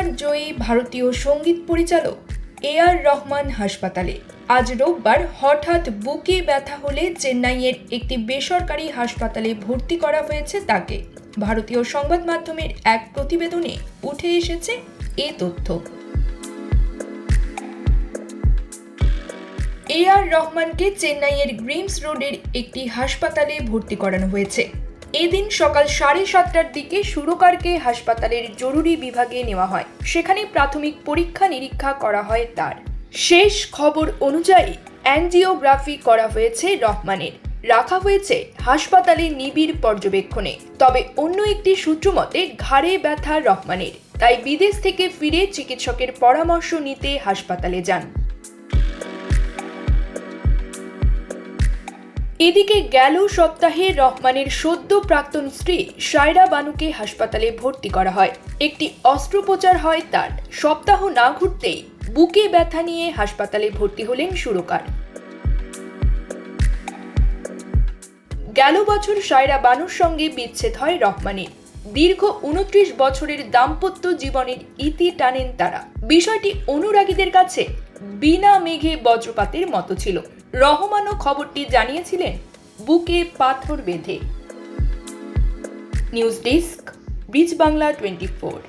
জয়ী ভারতীয় সংগীত পরিচালক এ আর রহমান হাসপাতালে। আজ রোববার হঠাৎ বুকে ব্যথা হলে চেন্নাইয়ের একটি বেসরকারি হাসপাতালে ভর্তি করা হয়েছে তাকে। ভারতীয় সংবাদ মাধ্যমের এক প্রতিবেদনে উঠে এসেছে এ তথ্য। এ আর রহমানকে চেন্নাইয়ের গ্রিমস রোডের একটি হাসপাতালে ভর্তি করানো হয়েছে। এদিন সকাল সাড়ে সাতটার দিকে সুরকারকে হাসপাতালের জরুরি বিভাগে নেওয়া হয়। সেখানে প্রাথমিক পরীক্ষা নিরীক্ষা করা হয় তার। শেষ খবর অনুযায়ী অ্যাঞ্জিওগ্রাফি করা হয়েছে রহমানের। রাখা হয়েছে হাসপাতালে নিবিড় পর্যবেক্ষণে। তবে অন্য একটি সূত্র মতে, ঘাড়ে ব্যথা রহমানের। তাই বিদেশ থেকে ফিরে চিকিৎসকের পরামর্শ নিতে হাসপাতালে যান। এদিকে গেল সপ্তাহে রহমানের সদ্য প্রাক্তন স্ত্রী সায়রা বানুকে হাসপাতালে ভর্তি করা হয়। একটি অস্ত্রোপচার হয় তার। সপ্তাহ না ঘুরতেই বুকে ব্যথা নিয়ে হাসপাতালে ভর্তি হলেন সুরকার। গেল বছর সায়রা বানুর সঙ্গে বিচ্ছেদ হয় রহমানের। দীর্ঘ উনত্রিশ বছরের দাম্পত্য জীবনের ইতি টানেন তারা। বিষয়টি অনুরাগীদের কাছে বিনা মেঘে বজ্রপাতের মতো ছিল। রহমানও খবরটি জানিয়েছিলেন, বুকে পাথর বেঁধে। News desk, bridge Bangla twenty four.